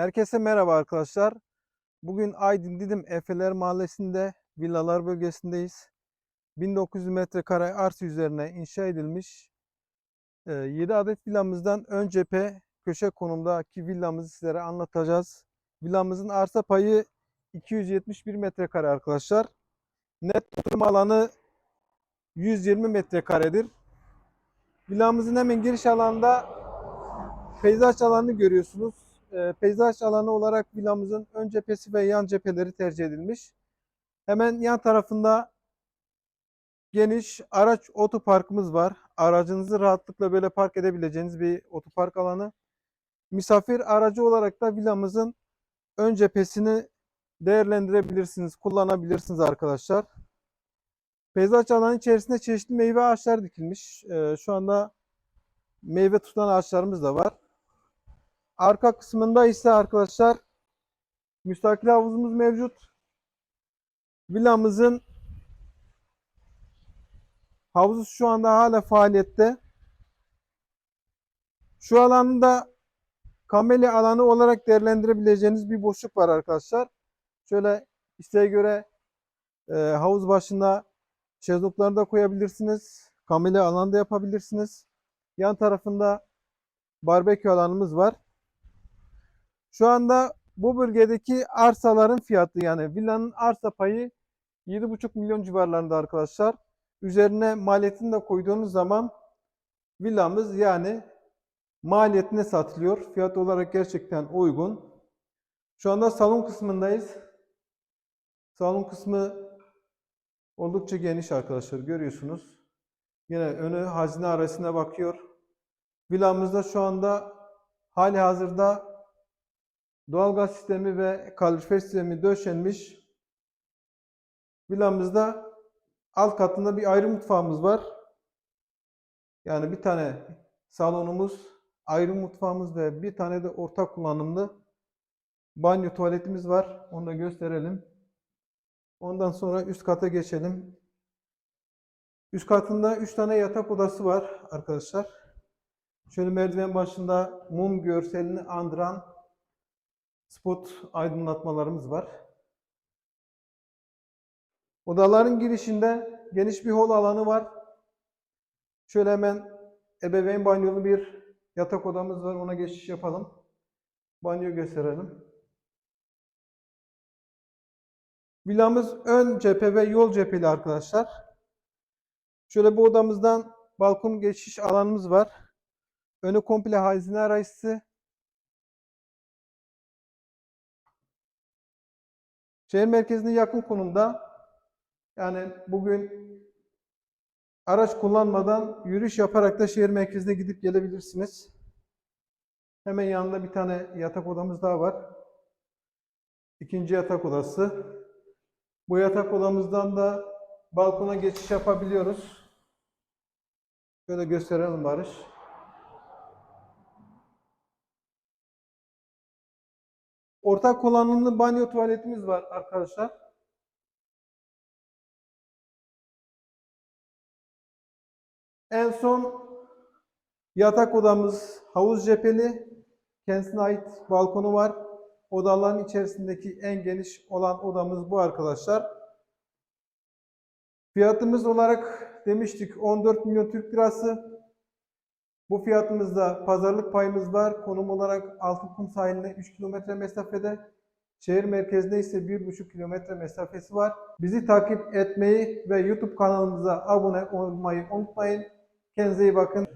Herkese merhaba arkadaşlar. Bugün Aydın Didim Efeler Mahallesi'nde villalar bölgesindeyiz. 1900 metrekare arsa üzerine inşa edilmiş 7 adet villamızdan ön cephe köşe konumdaki villamızı sizlere anlatacağız. Villamızın arsa payı 271 metrekare arkadaşlar. Net oturma alanı 120 metrekaredir. Villamızın hemen giriş alanında peyzaj alanını görüyorsunuz. E, peyzaj alanı olarak villamızın ön cephesi ve yan cepheleri tercih edilmiş. Hemen yan tarafında geniş araç otoparkımız var. Aracınızı rahatlıkla böyle park edebileceğiniz bir otopark alanı. Misafir aracı olarak da villamızın ön cephesini değerlendirebilirsiniz, kullanabilirsiniz arkadaşlar. Peyzaj alanı içerisinde çeşitli meyve ağaçları dikilmiş. Ee, şu anda meyve tutan ağaçlarımız da var. Arka kısmında ise arkadaşlar müstakil havuzumuz mevcut. Villamızın havuzu şu anda hala faaliyette. Şu alanda kameli alanı olarak değerlendirebileceğiniz bir boşluk var arkadaşlar. Şöyle isteğe göre e, havuz başına şezlongları da koyabilirsiniz. Kameli alanda yapabilirsiniz. Yan tarafında barbekü alanımız var. Şu anda bu bölgedeki arsaların fiyatı yani villanın arsa payı 7,5 milyon civarlarında arkadaşlar. Üzerine maliyetini de koyduğunuz zaman villamız yani maliyetine satılıyor. Fiyat olarak gerçekten uygun. Şu anda salon kısmındayız. Salon kısmı oldukça geniş arkadaşlar görüyorsunuz. Yine önü hazine arasına bakıyor. Villamızda şu anda hali hazırda doğalgaz sistemi ve kalorifer sistemi döşenmiş. Villamızda alt katında bir ayrı mutfağımız var. Yani bir tane salonumuz, ayrı mutfağımız ve bir tane de ortak kullanımlı banyo tuvaletimiz var. Onu da gösterelim. Ondan sonra üst kata geçelim. Üst katında 3 tane yatak odası var arkadaşlar. Şöyle merdiven başında mum görselini andıran spot aydınlatmalarımız var. Odaların girişinde geniş bir hol alanı var. Şöyle hemen ebeveyn banyolu bir yatak odamız var. Ona geçiş yapalım. Banyo gösterelim. Villamız ön cephe ve yol cepheli arkadaşlar. Şöyle bu odamızdan balkon geçiş alanımız var. Önü komple hazine arayışı. Şehir merkezine yakın konumda. Yani bugün araç kullanmadan yürüyüş yaparak da şehir merkezine gidip gelebilirsiniz. Hemen yanında bir tane yatak odamız daha var. İkinci yatak odası. Bu yatak odamızdan da balkona geçiş yapabiliyoruz. Şöyle gösterelim Barış. Ortak kullanımlı banyo tuvaletimiz var arkadaşlar. En son yatak odamız havuz cepheli. Kendisine ait balkonu var. Odaların içerisindeki en geniş olan odamız bu arkadaşlar. Fiyatımız olarak demiştik 14 milyon Türk lirası. Bu fiyatımızda pazarlık payımız var. Konum olarak Altınkum sahiline 3 kilometre mesafede. Şehir merkezinde ise 1,5 kilometre mesafesi var. Bizi takip etmeyi ve YouTube kanalımıza abone olmayı unutmayın. Kendinize iyi bakın.